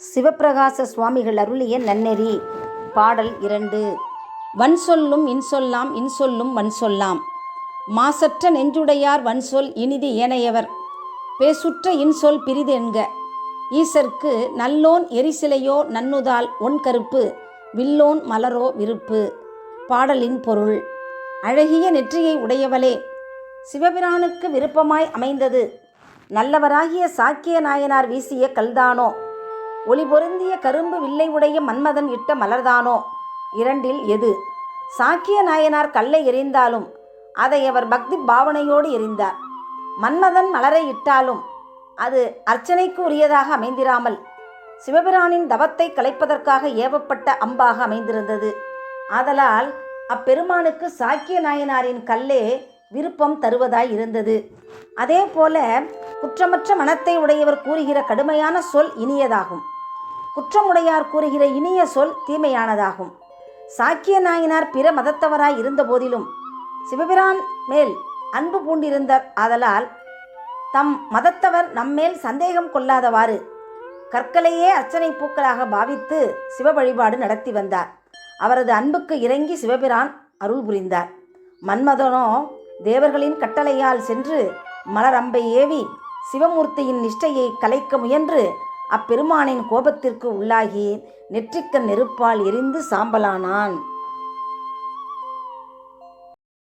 சிவப்பிரகாச சுவாமிகள் அருளிய நன்னெறி. பாடல் இரண்டு. வன் சொல்லும் இன்சொல்லாம் இன்சொல்லும் வன் சொல்லாம். மாசற்ற நெஞ்சுடையார் வன்சொல் இனிது ஏனையவர். பேசுற்ற இன்சொல் பிரிது என்க. ஈசர்க்கு நல்லோன் எரிசிலையோ நன்னுதால் ஒன் கருப்பு வில்லோன் மலரோ விருப்பு. பாடலின் பொருள். அழகிய நெற்றியை உடையவளே சிவபிரானுக்கு விருப்பமாய் அமைந்தது. நல்லவராகிய சாக்கிய நாயனார் வீசிய கல்தானோ ஒளி பொருந்திய கரும்பு வில்லை உடைய மன்மதன் இட்ட மலர்தானோ? இரண்டில் எது? சாக்கிய நாயனார் கல்லை எறிந்தாலும் அதை அவர் பக்தி பாவனையோடு எறிந்தார். மன்மதன் மலரை இட்டாலும் அது அர்ச்சனைக்கு உரியதாக அமைந்திராமல் சிவபிரானின் தவத்தை கலைப்பதற்காக ஏவப்பட்ட அம்பாக அமைந்திருந்தது. ஆதலால் அப்பெருமானுக்கு சாக்கிய நாயனாரின் கல்லே விருப்பம் தருவதாய் இருந்தது. அதே போல குற்றமற்ற மனத்தை உடையவர் கூறுகிற கடுமையான சொல் இனியதாகும். குற்றமுடையார் கூறுகிற இனிய சொல் தீமையானதாகும். சாக்கிய நாயினார் பிற மதத்தவராய் இருந்த போதிலும் சிவபிரான் மேல் அன்பு பூண்டிருந்தார் ஆதலால் தம் மதத்தவர் நம்மேல் சந்தேகம் கொள்ளாதவாறு கற்களையே அர்ச்சனை பூக்களாக பாவித்து சிவ வழிபாடு நடத்தி வந்தார். அவரது அன்புக்கு இறங்கி சிவபிரான் அருள் புரிந்தார். மன்மதனோ தேவர்களின் கட்டளையால் சென்று மலரம்பை ஏவி சிவமூர்த்தியின் நிஷ்டையை கலைக்க முயன்று அப்பெருமானின் கோபத்திற்கு உள்ளாகி நெற்றிக்கண் நெருப்பால் எரிந்து சாம்பலானான்.